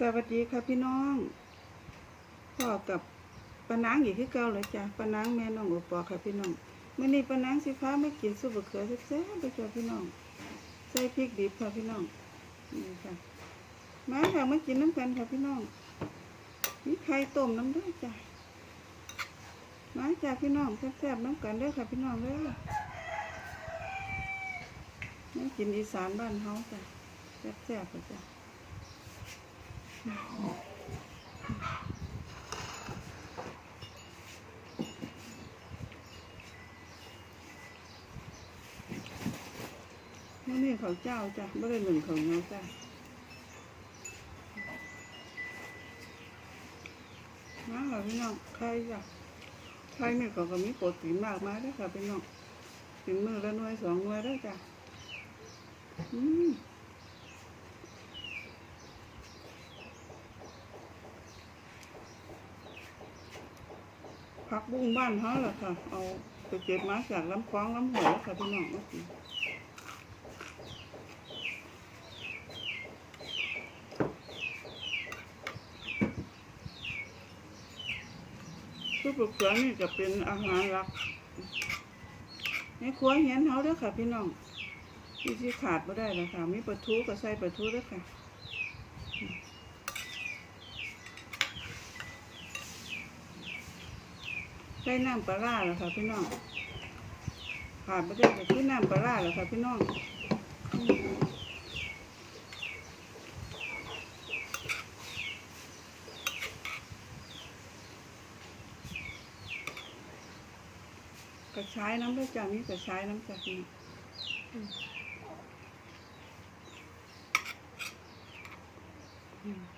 สวัสดีค่ะพี่น้องพ่อกับปานางอีกคือเก่าเลยจ้ะปานางแม่น้องอุปอค่ะพี่น้องเมื้อนี้ปานางสิฟ้าไม่กินซุปบะเขือแซ่บๆไปจ้ะพี่น้อง ใส่พริกดิบค่ะพี่น้องนี่ค่ะมาค่ะมากินน้ำกันค่ะพี่น้องมีไข่ต้มน้ำด้วยจ้ะมาจ้ะพี่น้องแซ่บๆน้ำกันเด้อค่ะพี่น้องเด้อมากินอีสานบ้านเฮาจ้ะแซ่บๆค่ะจ้ะ นี่นี่เขาเจ้าจ้ะไม่ได้หนึ่งของเงาจ้ะมาค่ะพี่น้องใครจ้ะใครเนี่ยเขาก็มีโปรตีนมากมายด้วยค่ะพี่น้องถึงมือละหน่วยสองน่วยได้จ้ะอืม ผักบุ้งบ้านเขาแหละค่ะ เอาไปเก็บมาจากลำคลองลำห้วค่ะพี่น้องมากินซุปลูกเสือนี่จะเป็นอาหารหลักในครัวเฮียนเฮาด้อค่ะพี่น้องที่ที่ขาดไม่ได้เลยค่ะ มีปลาทูก็ใส่ปลาทูด้วยค่ะ ส่น้ำปลาร้าแล้วค่ะพี่น้องขาดไม่ได้ก็คือน้ำปลาร้าแล้วค่ะพี่น้องกระชายน้ำด้วยจ้ามีกระชายน้ำจ้าพี่น้องอืม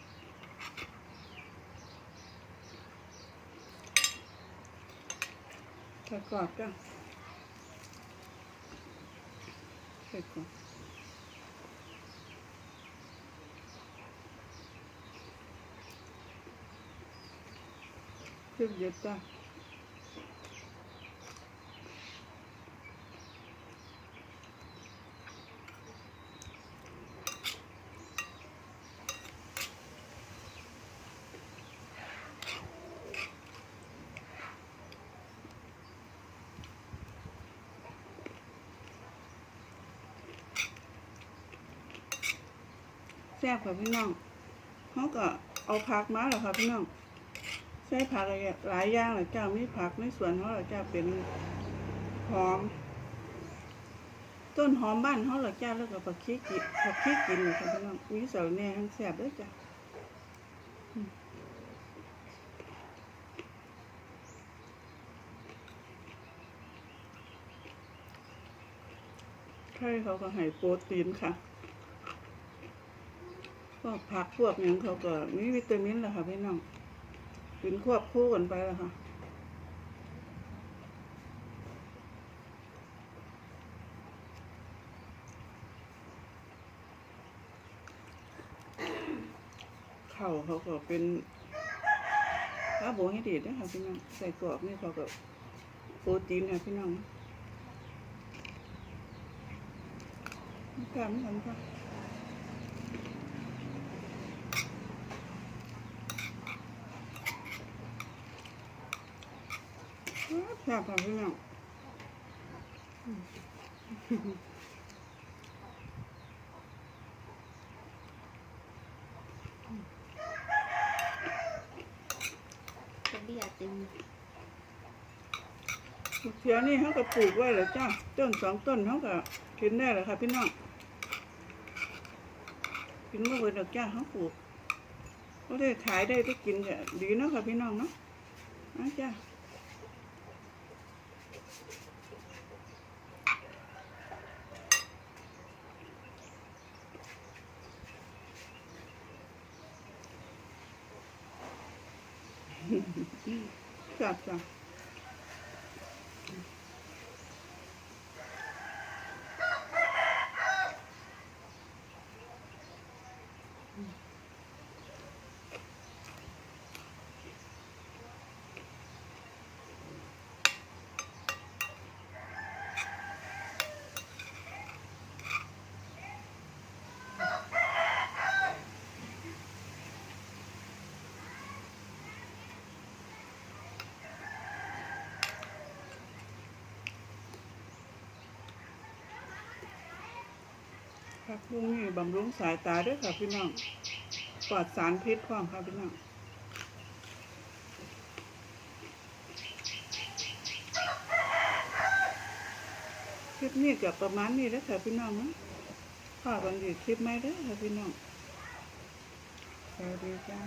ใส่กรอบจ้าใส่กรอบเทียบเย็ดจ้า แซ่บค่ะพี่น้องเขาก็เอาผักมาแล้วค่ะพี่น้องใส่ผักหลายอย่างเลยเจ้ามีผักในสวนเขาเหรอเจ้าเป็นหอม ต้นหอมบ้านเขาเหรอเจ้าแล้วก็ผักขี้กินผักขี้กินค่ะพี่น้องมีเสาแน่ทั้งแซ่บด้วยจ้ะอืมไข่เขาก็ให้โปรตีนค่ะ พวกผักพวกอย่างเขาก็มีวิตามินแหละค่ะพี่น้องกินควบคู่กันไปแล้วค่ะเข่าเขาก็เป็นข้าวโบให้ดีด้วยค่ะพี่น้องใส่กรอบนี่เขาก็โปรตีนค่ะพี่น้องกล้ามกันค่ะ แซ่บค่ะพี่น้องกระเบียดเต็มเทียนี่เขาก็ปลูกไว้แล้วจ้าต้นสองต้นเขาก็กินได้แล้วค่ะพี่น้องกินเมื่อวันดอกจ้าเขาปลูกก็ได้ขายได้ได้กินก็ดีเนาะค่ะพี่น้องเนาะนะจ้า จ้า ผักบุ้งนี่บำรุงสายตาด้วยค่ะพี่น้องปลอดสารพิษพร้อมค่ะพี่น้องคลิปนี้กับประมาณนี้แล้วค่ะพี่น้องนะพอกันอีคลิปไหมเด้อค่ะพี่น้องสวัสดีจ้า